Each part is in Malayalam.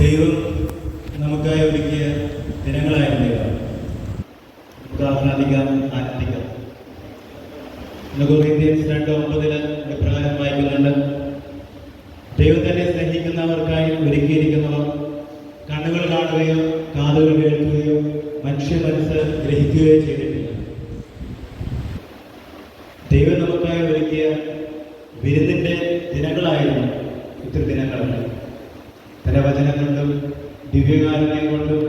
ദൈവം നമുക്കായി ഒരുക്കിയ ദിനങ്ങളായിരുന്നു നമുക്ക് ആഹ്ലാദിക്കാം ആനന്ദിക്കാം ഇന്ന് കൊറിയന്ത്യൻസ് രണ്ട് ഒമ്പതിൽ പ്രകാരം വായിക്കുന്നുണ്ട്. ദൈവം സ്നേഹിക്കുന്നവർക്കായി ഒരുക്കിയിരിക്കുന്നവർ കണ്ണുകൾ കാണുകയോ കാതുകൾ കേൾക്കുകയോ മനുഷ്യ മനസ്സ് ഗ്രഹിക്കുകയോ ചെയ്തിട്ടില്ല. ദൈവം നമുക്കായി ഒരുക്കിയ വിരുന്നിന്റെ ദിനങ്ങളായിരുന്നു ഇത്ര ദിനങ്ങൾ തന്റെ വചനം കൊണ്ടും ദിവ്യകാരുണ്യം കൊണ്ടും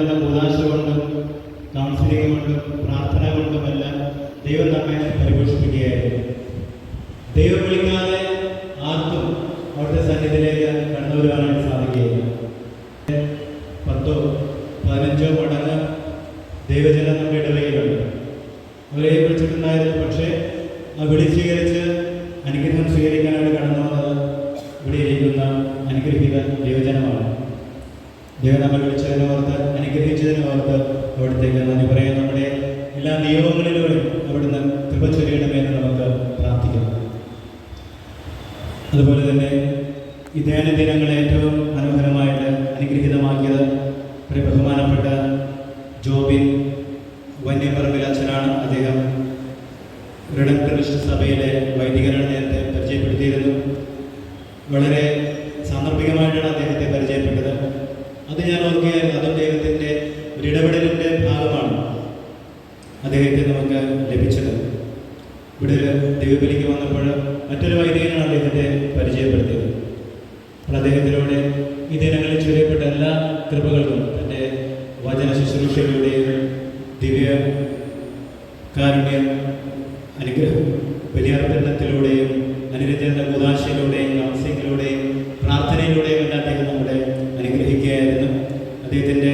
എന്ന കൂതാശ കൊണ്ടും കൗൺസിലിംഗ് കൊണ്ടും പ്രാർത്ഥന കൊണ്ടുമെല്ലാം ദൈവം നമ്മെ പരിപോഷിപ്പിക്കുകയായിരുന്നു. ദൈവം വിളിക്കാതെ ആർക്കും അവിടുത്തെ സന്നിധിയിലേക്ക് കടന്നു സാധിക്കുകയില്ല. പത്തോ പതിനഞ്ചോ മടങ്ങ് ദൈവജനം നമ്മുടെ ഇടവയിലുണ്ട് അവരെ വിളിച്ചിട്ടുണ്ടായിരുന്നു പക്ഷേ ആ വിളി സ്വീകരിച്ച് അനുഗ്രഹം സ്വീകരിക്കാനായിട്ട് കടന്നു വന്നത് ഇവിടെ ഇരിക്കുന്ന അനുഗ്രഹീത ദൈവജനമാണ്. ദൈവം നമ്മൾ വിളിച്ചതിനെ ഓർത്ത് അനുഗ്രഹിച്ചതിനെ ഓർത്ത് അവിടുത്തേക്ക് നന്ദി പറയാൻ നമ്മുടെ എല്ലാ നിയമങ്ങളിലൂടെ അവിടുന്ന് കൃപ ചൊരിയണമെന്ന് നമുക്ക് പ്രാർത്ഥിക്കാം. അതുപോലെ തന്നെ ഈ ധ്യാന ദിനങ്ങൾ ഏറ്റവും മനോഹരമായിട്ട് അനുഗ്രഹീതമാക്കിയത് ഒരു ബഹുമാനപ്പെട്ട ജോബിൻ വന്യപറമ്പിൽ അച്ഛനാണ്. അദ്ദേഹം റിഡക്ടറിസ്റ്റ് സഭയിലെ വൈദികരാണ് നേരത്തെ പരിചയപ്പെടുത്തിയിരുന്നു. വളരെ സാന്ദർഭികമായിട്ടാണ് അദ്ദേഹത്തെ പരിചയപ്പെട്ടത്. അത് ഞാൻ ഓർക്കുകയായിരുന്നു. അതും ദൈവത്തിന്റെ ഒരു ഇടപെടലിന്റെ ഭാഗമാണ് അദ്ദേഹത്തെ നമുക്ക് ലഭിച്ചത്. ഇവിടെ ഒരു ദൈവബലിക്ക് വന്നപ്പോൾ മറ്റൊരു വൈദികനാണ് അദ്ദേഹത്തെ പരിചയപ്പെടുത്തിയത്. അപ്പോൾ അദ്ദേഹത്തിലൂടെ ഈ ദിനങ്ങളിൽ ചൊല്ലപ്പെട്ട എല്ലാ കൃപകൾക്കും തന്റെ വചന ശുശ്രൂഷകളുടെയും ദിവ്യ കാരുണ്യം അനുഗ്രഹം ബലിയർപ്പണത്തിലൂടെയും അനുരഞ്ജന കൂതാശയിലൂടെയും ആവശ്യങ്ങളിലൂടെയും പ്രാർത്ഥനയിലൂടെയും എല്ലാം അദ്ദേഹം നമ്മളെ അനുഗ്രഹിക്കുകയായിരുന്നു. അദ്ദേഹത്തിന്റെ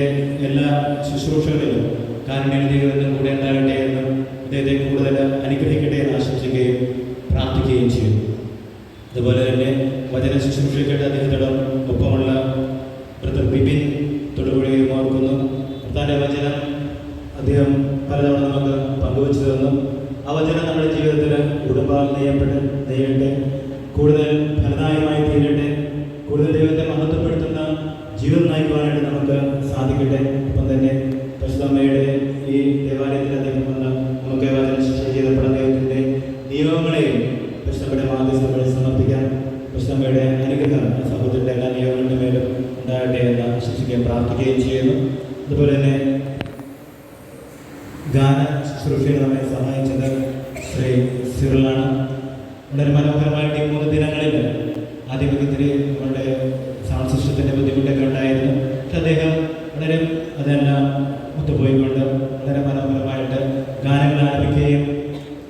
എല്ലാ ശുശ്രൂഷകളിലും കാരുണ്യനിധികളിലും കൂടെ ഉണ്ടാകട്ടെ എന്നും അദ്ദേഹത്തെ കൂടുതൽ അനുഗ്രഹിക്കട്ടെ എന്ന് ആശംസിക്കുകയും പ്രാർത്ഥിക്കുകയും ചെയ്യും. അതുപോലെ തന്നെ വചന ശുശ്രൂഷയ്ക്കായിട്ട് അദ്ദേഹത്തോടും ആ വചനം നമ്മുടെ ജീവിതത്തിൽ കുടുംബം നെയ്യപ്പെട്ട് നെയ്യട്ടെ കൂടുതൽ ഫലദായമായി തീരട്ടെ കൂടുതൽ ദൈവത്തെ മഹത്വപ്പെടുത്തുന്ന ജീവിതം നയിക്കുവാനായിട്ട് നമുക്ക് സാധിക്കട്ടെ. ഒപ്പം തന്നെ പരിശുദ്ധമ്മയുടെ ഈ ദേവാലയത്തിൽ അദ്ദേഹം വന്ന് നമുക്ക് വചന ശിക്ഷ ചെയ്തപ്പെടുന്ന ദൈവത്തിന്റെ നിയമങ്ങളെയും പരിശുദ്ധമ്മയുടെ മാധ്യസ്ഥകളെ സമർപ്പിക്കാൻ പരിശുദ്ധമ്മയുടെ അനുഗ്രഹം സമൂഹത്തിന്റെ എല്ലാ നിയമങ്ങളുടെ മേലും ഉണ്ടാകട്ടെ എന്ന് ആശംസിക്കുകയും പ്രാർത്ഥിക്കുകയും ചെയ്യുന്നു. അതുപോലെ തന്നെ ഗാന ശുശ്രൂഷയിൽ നമ്മെ സഹായിച്ചത് സിറിലാണ് വളരെ മനോഹരമായിട്ട് ഈ മൂന്ന് ദിനങ്ങളിൽ ആദ്യമൊക്കെ നമ്മുടെ സൗണ്ട് സിസ്റ്റത്തിന്റെ ബുദ്ധിമുട്ടൊക്കെ ഉണ്ടായിരുന്നു. പക്ഷെ അദ്ദേഹം വളരെ അതെല്ലാം ഒത്തുപോയിക്കൊണ്ട് വളരെ മനോഹരമായിട്ട് ഗാനങ്ങൾ ആരംഭിക്കുകയും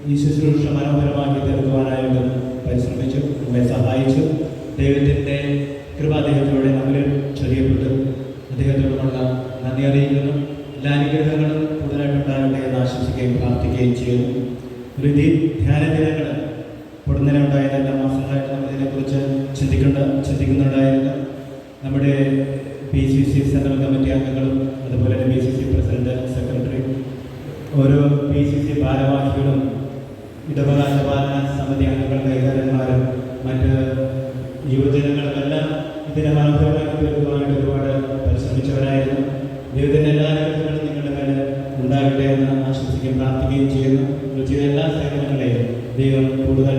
ഈ ശുശ്രൂഷ മനോഹരമാക്കി തീർക്കുവാനായിട്ട് പരിശ്രമിച്ചു നമ്മെ സഹായിച്ചു. ദൈവത്തിന്റെ കൃപ അദ്ദേഹത്തിലൂടെ നമ്മളിൽ ചൊരിയപ്പെട്ടു. അദ്ദേഹത്തോടുമുള്ള നന്ദി അറിയിക്കുന്നു. എല്ലാ അനുഗ്രഹങ്ങളും കൂടുതലായിട്ടുണ്ടാകട്ടെ എന്ന് ആശംസിക്കുകയും പ്രാർത്ഥിക്കുകയും ചെയ്യുന്നു. ദീ ധ്യാന ദിനങ്ങൾ പൊടുന്നനെ ഉണ്ടായിരുന്ന എല്ലാ മാസങ്ങളായിട്ട് നമ്മൾ ഇതിനെക്കുറിച്ച് ചിന്തിക്കേണ്ട ചിന്തിക്കുന്നുണ്ടായിരുന്നു നമ്മുടെ P C C central committee അംഗങ്ങളും അതുപോലെ തന്നെ P C C president secretary ഓരോ പി സി സി ഭാരവാഹികളും ഇടവകാശ പാലന സമിതി അംഗങ്ങൾ കൈകാര്യന്മാരും മറ്റ് യുവജനങ്ങളുമെല്ലാം ഇതിനെ മനോഹരമാക്കി ദൈവം കൂടുതൽ